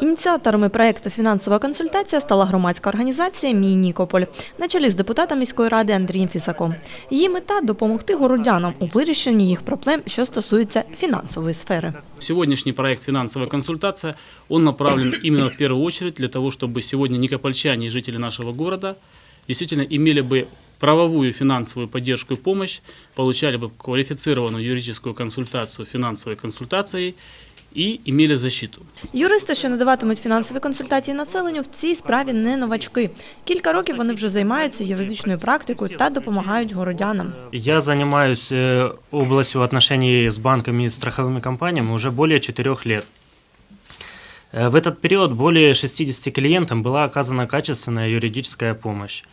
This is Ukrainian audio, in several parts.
Ініціаторами проєкту «Фінансова консультація» стала громадська організація «Мій Нікополь» на чолі з депутатом міської ради Андрієм Фісаком. Її мета – допомогти городянам у вирішенні їх проблем, що стосуються фінансової сфери. Сегодняшний проект «Финансовая консультация», он направлен именно в первую очередь для того, чтобы сегодня никопольчане и жители нашего города действительно имели бы правовую финансовую поддержку и помощь, получали бы квалифицированную юридическую консультацию финансовой консультацией и имели защиту. Юристи, що надаватимуть фінансові консультації населенню, в цій справі не новачки. Кілька років вони вже займаються юридичною практикою та допомагають городянам. Я занимаюсь э, областью отношений с банками и страховыми компаниями уже более четырех лет. Э, В этот период более 60 клиентам была оказана качественная юридическая помощь.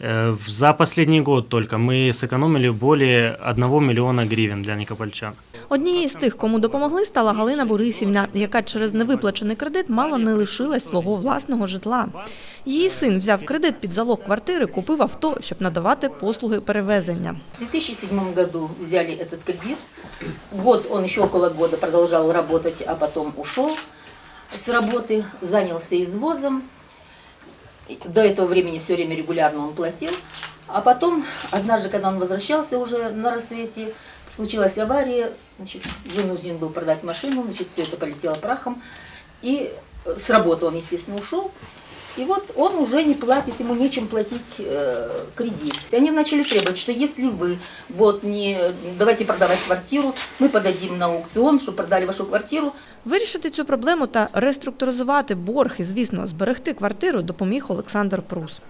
Э, в- За последний год только мы сэкономили более 1 миллиона гривен для никопольчан. Однією з тих, кому допомогли, стала Галина Борисівна, яка через невиплачений кредит мало не лишилась свого власного житла. Її син взяв кредит під залог квартири, купив авто, щоб надавати послуги перевезення. В 2007 году взяли этот кредит. Год он еще около года продолжал работать, а потом ушел с работы, занялся извозом. И До этого времени все время регулярно он платил. А потом, однажды, когда он возвращался уже на рассвете, случилась авария, значит, вынужден был продать машину, значит, все это полетело прахом. И э, с работы он, естественно, ушел. И вот он уже не платит, ему нечем платить э, кредит. Они начали требовать, что если вы вот не давайте продавать квартиру, мы подадим на аукцион, чтобы продали вашу квартиру. Вирішити цю проблему та реструктуризувати борг і, звісно, зберегти квартиру допоміг Олександр Прус.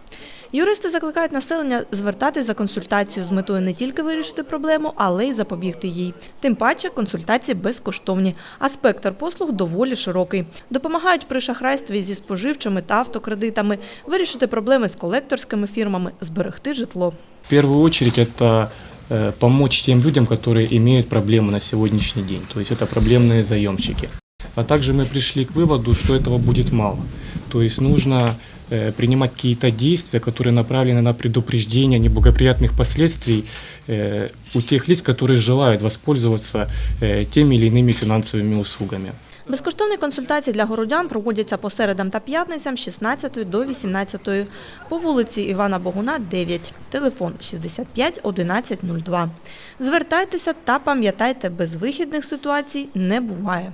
Юристи закликають населення звертатись за консультацією з метою не тільки вирішити проблему, але й запобігти їй. Тим паче консультації безкоштовні, а спектр послуг доволі широкий. Допомагають при шахрайстві зі споживчими та автокредитами, вирішити проблеми з колекторськими фірмами, зберегти житло. В первую очередь это э, помочь тем людям, которые имеют проблемы на сегодняшний день, то есть это проблемные заемщики. А также мы пришли к выводу, что этого будет мало. То есть нужно э, принимать какие-то действия, которые направлены на предупреждение неблагоприятных последствий э, у тех лиц, которые желают воспользоваться э, теми или иными финансовыми услугами. Безкоштовні консультації для городян проводяться по середам та п'ятницям з 16 до 18 по вулиці Івана Богуна, 9. Телефон 65 11 02. Звертайтеся та пам'ятайте, безвихідних ситуацій не буває.